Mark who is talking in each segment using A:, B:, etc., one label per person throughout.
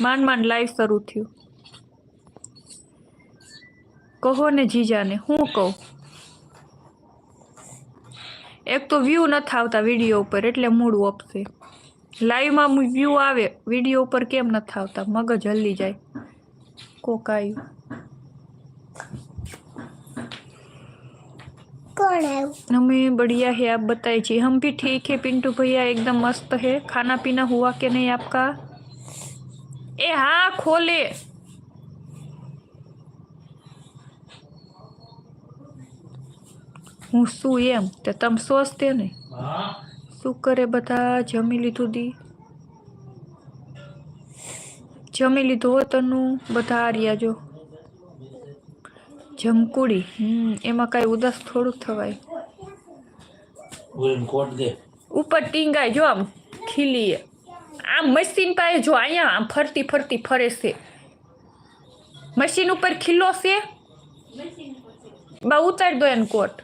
A: માંડ માંડ લાઈવ શરૂ થયું કહો ને જીજાને હું કહું એક તો વ્યૂ નથી આવતા વિડીયો ઉપર એટલે મૂડ ઓફ છે લાઈવમાં વ્યૂ આવે વિડીયો ઉપર કેમ નથી આવતા મગજ હલ્લી જાય કોક આવ્યું
B: कौन है वो?
A: हमें बढ़िया है आप बताइए हम भी ठीक है पिंटू भैया एकदम मस्त है खाना पीना हुआ कि नहीं आपका એ હા ખોલે. હું શું એમ? તે તમ સોચતે ને? શું કરે બધા? જમી લીધું દી? જમી લીધું હોતનું બધા હાર્યા જો. જમકુડી. હમ એમાં કાંઈ ઉદાસ થોડુંક થવાય. ઉપર ટીંગાય જો આમ ખીલીએ. આમ મશીન પાસે જો અહીંયા આમ ફરતી ફરતી ફરે છે. મશીન ઉપર ખીલો છે? બા ઉતારી દો એને કોટ.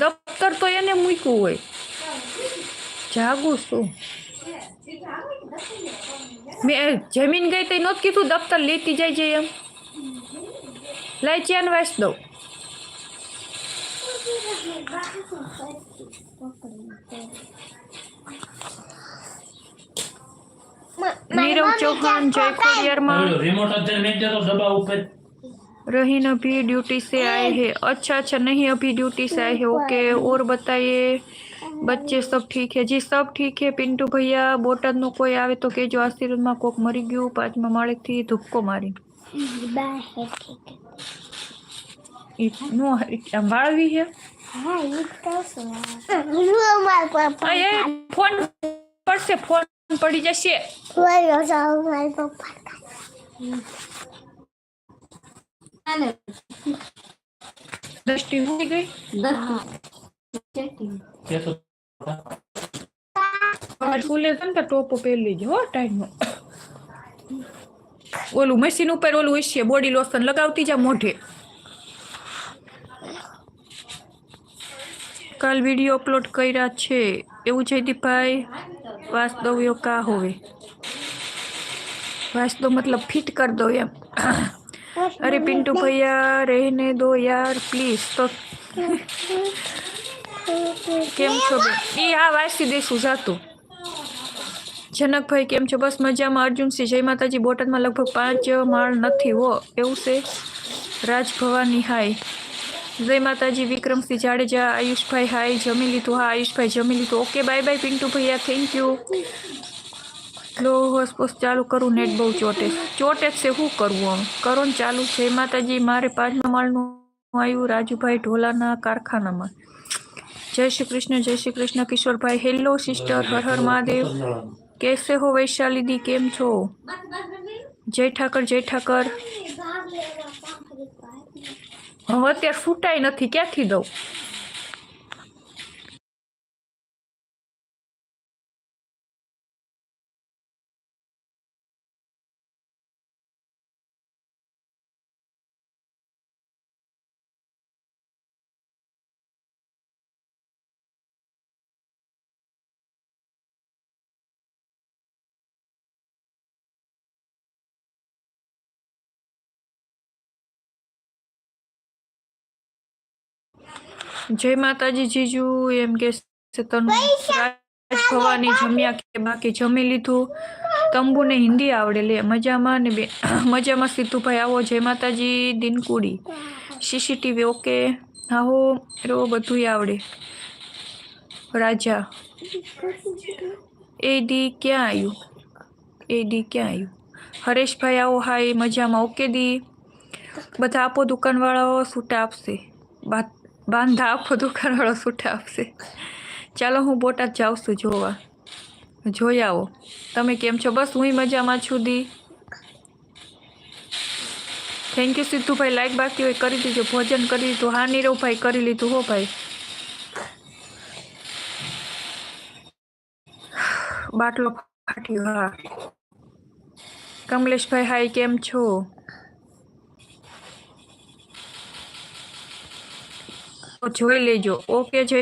A: દફતર તો એને મૂક્યું હોય. જાગું શું મેં જમીન ગઈ તો નહોતું કીધું, દફતર લેતી જાય છે એમ. લઈ ચેન વાંચ દઉં.
B: मारी
A: नीरव
B: मम्मी
A: चौहान
B: क्या
A: जय खोडियारमा
C: रिमोट अंदर में दे दो दबा ऊपर
A: रहीन अभी ड्यूटी से आए हैं अच्छा अच्छा नहीं अभी ड्यूटी से आए हैं ओके और बताइए બચ્ચે સબ ઠીક હે જી સબ ઠીક હે પિન્ટુ ભૈયા બોટાદનું કોઈ આવે તો કહેજો આશીર્વાદમાં કોક મરી ગયું પાંચમા માળેથી ધુપકો મારી
B: बाय है ठीक है
A: ઈ નો આમ વાળવી ફોન પડશે ફોન પડી જશે. ટોપો પહેરી લેજો હો ટાઈમનો ઓલું મશીન ઉપર ઓલું હશે બોડી લોશન લગાવતી જા મોઢે. કાલ વીડિયો અપલોડ કર્યા છે. એવું છે દીપાઈ? વાસ્તવ્યો કા હોવે? વાસ્તવ મતલબ ફિટ કર દો એમ. અરે પિન્ટુ ભૈયા, રહેને દો યાર પ્લીઝ તો કેમ છો એ હા વાંચી દઈશું જાતું જનકભાઈ, કેમ છો? બસ મજામાં. અર્જુનસિંહ, જય માતાજી. બોટાદમાં લગભગ પાંચ માળ નથી, હો. એવું છે? રાજભવાની હાય. જય માતાજી વિક્રમસિંહ જાડેજા આયુષભાઈ હાય જમી લીધું. હા આયુષભાઈ જમી લીધું. ઓકે બાય બાય પિન્ટુ ભૈયા થેન્ક યુ લો હોસ્પોસ ચાલુ કરું નેટ બહુ ચોટે ચોટે છે શું કરવું આમ? કરો ને ચાલુ. જય માતાજી મારે પાંચમા માળનું આવ્યું રાજુભાઈ ઢોલાના કારખાનામાં. જય શ્રી કૃષ્ણ જય Shri Krishna Kishorbhai. Hello sister Har Har Mahadev. કેસે હો વૈશાલી દી કેમ છો? જય ઠાકર જય ઠાકર. હવે અત્યારે ફૂટાય નથી ક્યાંથી દઉં? જય માતાજી જીજુ એમ કે તનુ જમ્યા કે બાકી જમી લીધું. તંબુને હિન્દી આવડે લે મજામાં ને બે મજામાં સીતુભાઈ આવો જય માતાજી દિનકુડી. CCTV okay? આવો રો બધું આવડે. રાજા. એ દી ક્યાં આવ્યું એ દી ક્યાં આવ્યું હરેશભાઈ આવો હાય મજામાં. ઓકે દી? બધા આપો દુકાનવાળાઓ છૂટા આપશે. બા બાંધા આપો દુકાનવાળો છૂટા આપશે. ચાલો હું બોટાદ જાઉં છું જોવા. જોઈ આવો. તમે કેમ છો? બસ હું મજામાં છું દી. Thank you સિદ્ધુભાઈ. લાઈક બાકી હોય કરી દીજો. ભોજન કરી દીધું હા, નીરવભાઈ કરી લીધું હો ભાઈ. બાટલો ફાટ્યો, હા. કમલેશભાઈ, હાય, કેમ છો? જોઈ લેજો. ઓકે જય